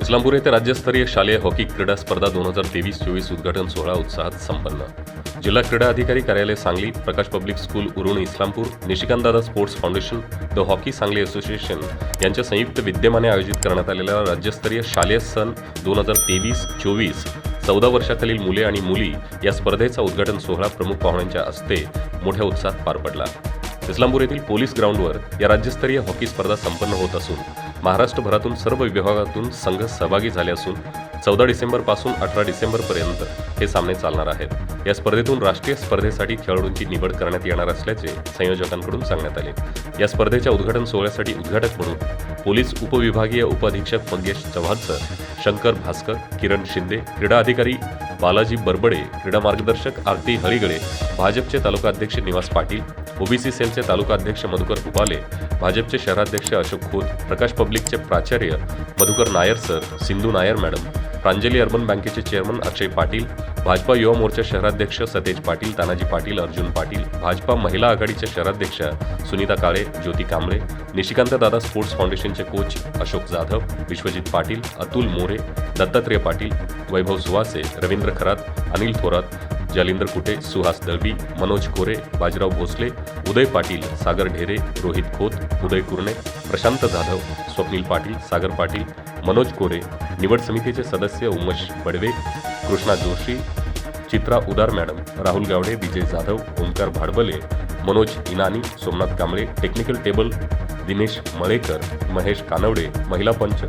इस्लामपूर येथे राज्यस्तरीय शालेय हॉकी क्रीडा स्पर्धा दोन हजार तेवीस चोवीस उद्घाटन सोहळा उत्साहात संपन्न. जिल्हा क्रीडा अधिकारी कार्यालय Sangli Prakash public school Urun Islampur Nishikantdada sports foundation the hockey Sangli association यांच्या संयुक्त विद्यमाने आयोजित करण्यात आलेल्या राज्यस्तरीय शालेय सन दोन हजार तेवीस चोवीस चौदा वर्षाखालील मुले आणि मुली या स्पर्धेचा उद्घाटन सोहळा प्रमुख पाहुण्यांच्या हस्ते मोठ्या उत्साहात पार पडला. इस्लामपूर येथील पोलीस ग्राउंडवर या राज्यस्तरीय हॉकी स्पर्धा संपन्न होत असून महाराष्ट्रभरातून सर्व विभागातून संघ सहभागी झाले असून चौदा डिसेंबरपासून अठरा डिसेंबरपर्यंत हे सामने चालणार आहेत. या स्पर्धेतून राष्ट्रीय स्पर्धेसाठी खेळाडूंची निवड करण्यात येणार असल्याचे संयोजकांकडून सांगण्यात आले. या स्पर्धेच्या उद्घाटन सोहळ्यासाठी उद्घाटक म्हणून पोलीस उपविभागीय उपअधीक्षक मंगेश चव्हाणसर शंकर भास्कर किरण शिंदे क्रीडा अधिकारी बालाजी बरबडे क्रीडा मार्गदर्शक आरती हरिगळे भाजपचे तालुका अध्यक्ष निवास पाटील ओबीसी सेलचे तालुका अध्यक्ष मधुकर उपाले भाजपचे शहराध्यक्ष अशोक खोत प्रकाश पब्लिकचे प्राचार्य Madhukar Nair sir Sindhu Nair madam Pranjali urban बँकेचे चेअरमन अक्षय पाटील भाजपा युवा मोर्चा शहराध्यक्ष सतेज पाटील तानाजी पाटील अर्जुन पाटील भाजपा महिला आघाडीच्या शहराध्यक्षा सुनीता काळे ज्योती कांबळे निशिकांत दादा स्पोर्ट्स फाउंडेशनचे कोच अशोक जाधव विश्वजित पाटील अतुल मोरे दत्तात्रेय पाटील वैभव सुवासे रवींद्र खरात अनिल थोरात जालिंदर कुटे सुहास दळवी मनोज कोरे बाजीराव भोसले उदय पाटील सागर ढेरे रोहित खोत उदय कुरणे प्रशांत जाधव स्वप्नील पाटील सागर पाटील मनोज कोरे निवड समितीचे सदस्य Umesh Badve Krishna Joshi Chitra Udar madam Rahul Gawade Vijay Jadhav Omkar Bhadbale Manoj Inani Somnath Kamble technical table Dinesh Malekar Mahesh Kanwade महिला पंच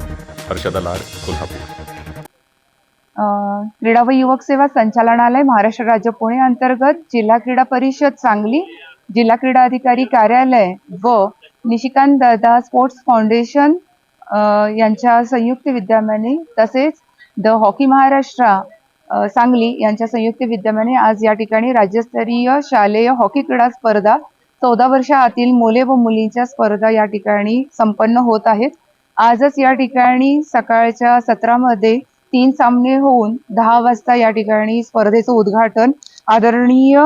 हर्षदा लाड कोल्हापूर. क्रीडा व युवक सेवा संचालनालय महाराष्ट्र राज्य पुणे अंतर्गत जिल्हा क्रीडा परिषद सांगली जिल्हा क्रीडा अधिकारी कार्यालय व निशिकांत दादा स्पोर्ट्स फाउंडेशन यांच्या संयुक्त विद्यमाने तसेच द हॉकी महाराष्ट्र सांगली यांच्या संयुक्त विद्यमाने आज या ठिकाणी राज्यस्तरीय शालेय हॉकी क्रीडा स्पर्धा चौदा वर्षाआतील मुले व मुलींच्या स्पर्धा या ठिकाणी संपन्न होत आहेत. आजच या ठिकाणी सकाळच्या सत्रामध्ये तीन सामने होऊन दहा वाजता या ठिकाणी स्पर्धेचं उद्घाटन. आदरणीय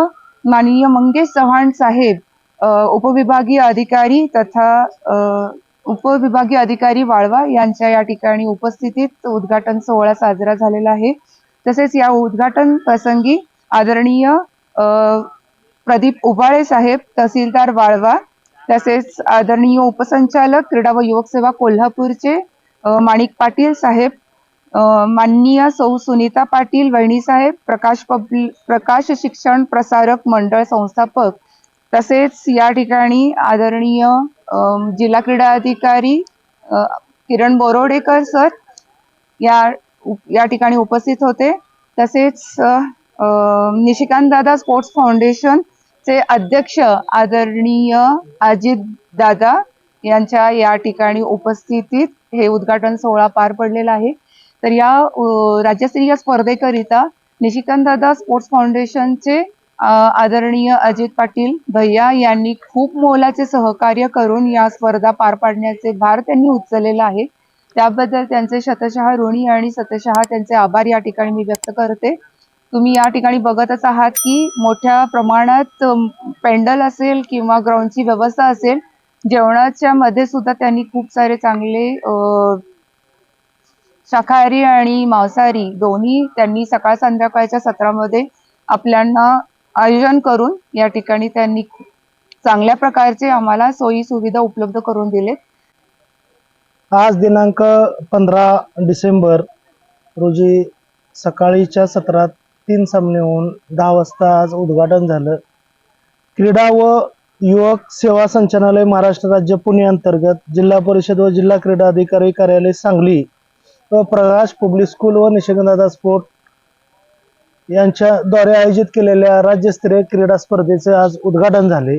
माननीय मंगेश चव्हाण साहेब उपविभागीय अधिकारी तथा उपविभागीय अधिकारी वाळवा यांच्या या ठिकाणी उपस्थितीत उद्घाटन सोहळा साजरा झालेला आहे. तसेच या उद्घाटन प्रसंगी आदरणीय प्रदीप उबाळे साहेब तहसीलदार वाळवा तसेच आदरणीय उपसंचालक क्रीडा व युवक सेवा कोल्हापूरचे माणिक पाटील साहेब माननीय सौ सुनीता पाटील वहिणीसाहेब प्रकाश पब्लिक प्रकाश शिक्षण प्रसारक मंडळ संस्थापक तसेच या ठिकाणी आदरणीय जिल्हा क्रीडा अधिकारी किरण बोरोडेकर सर या या ठिकाणी उपस्थित होते. तसेच निशिकांत दादा स्पोर्ट्स फाउंडेशन चे अध्यक्ष आदरणीय अजित दादा यांच्या या ठिकाणी उपस्थितीत हे उद्घाटन सोहळा पार पडलेला आहे. तर या राज्यस्तरीय स्पर्धेकरिता निशिकांत दादा स्पोर्ट्स फाउंडेशनचे आदरणीय अजित पाटील भैया यांनी खूप मोलाचे सहकार्य करून या स्पर्धा पार पाडण्याचे भार त्यांनी उचललेला आहे. त्याबद्दल त्यांचे शतशः ऋणी आणि शतशः त्यांचे आभार या ठिकाणी मी व्यक्त करते. तुम्ही या ठिकाणी बघतच आहात की मोठ्या प्रमाणात पेंडल असेल किंवा ग्राउंडची व्यवस्था असेल जेवणाच्या मध्ये सुद्धा त्यांनी खूप सारे चांगले शाकाहारी आणि मांसाहारी दोन्ही त्यांनी सकाळ संध्याकाळच्या सत्रामध्ये आपल्यांना आयोजन करून या ठिकाणी त्यांनी चांगल्या प्रकारचे आम्हाला सोयी सुविधा उपलब्ध करून दिले आज दिनांक पंधरा डिसेंबर रोजी सकाळीच्या सत्रात तीन सामने होऊन दहा वाजता आज उद्घाटन झालं. क्रीडा व युवक सेवा संचालनालय महाराष्ट्र राज्य पुणे अंतर्गत जिल्हा परिषद व जिल्हा क्रीडा अधिकारी कार्यालय सांगली प्रकाश पब्लिक स्कूल व निशिगंधादा स्पोर्ट यांच्याद्वारे आयोजित केलेल्या राज्यस्तरीय क्रीडा स्पर्धेचे आज उद्घाटन झाले.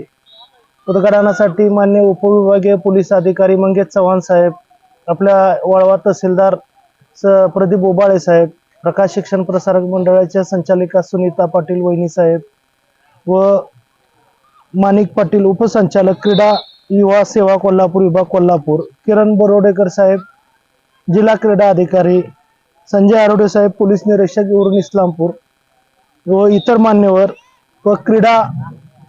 उद्घाटनासाठी मान्य उपविभागीय पोलीस अधिकारी मंगेश चव्हाण साहेब आपल्या वाळवा तहसीलदार स प्रदीप ओबाळे साहेब प्रकाश शिक्षण प्रसारक मंडळाच्या संचालिका सुनीता पाटील वहिनी साहेब व माणिक पाटील उपसंचालक क्रीडा युवा सेवा कोल्हापूर विभाग कोल्हापूर किरण बरोडेकर साहेब जिल्हा क्रीडा अधिकारी संजय आरोडे साहेब पोलीस निरीक्षक वरून इस्लामपूर व इतर मान्यवर व क्रीडा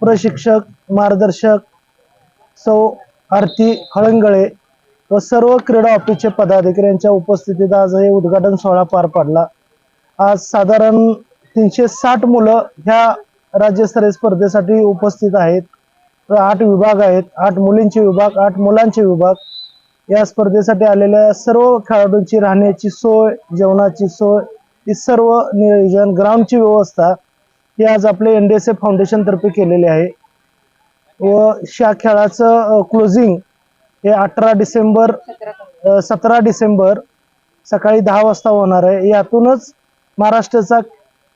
प्रशिक्षक मार्गदर्शक सौ आरती हळंगळे व सर्व क्रीडा ऑफिसचे पदाधिकारी यांच्या उपस्थितीत आज हे उद्घाटन सोहळा पार पडला. आज साधारण तीनशे साठ मुलं ह्या राज्यस्तरीय स्पर्धेसाठी उपस्थित आहेत. व आठ विभाग आहेत आठ मुलींचे विभाग आठ मुलांचे विभाग. या स्पर्धेसाठी आलेल्या सर्व खेळाडूंची राहण्याची सोय जेवणाची सोय ही सर्व नियोजन ग्राउंडची व्यवस्था ही आज आपले N D S A foundation तर्फे केलेली आहे. व या खेळाचं क्लोजिंग हे अठरा डिसेंबर सतरा डिसेंबर सकाळी दहा वाजता होणार आहे. यातूनच महाराष्ट्राचा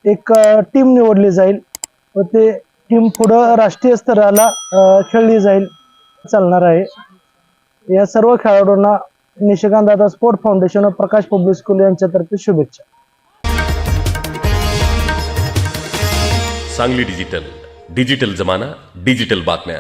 एक टीम निवडली जाईल व ते टीम पुढं राष्ट्रीय स्तराला खेळली जाईल चालणार आहे. या सर्व खेळाडूंना निशिकांतदादा स्पोर्ट फाउंडेशन व प्रकाश पब्लिक स्कूल यांच्यातर्फे शुभेच्छा. सांगली डिजिटल. डिजिटल जमाना डिजिटल बातम्या.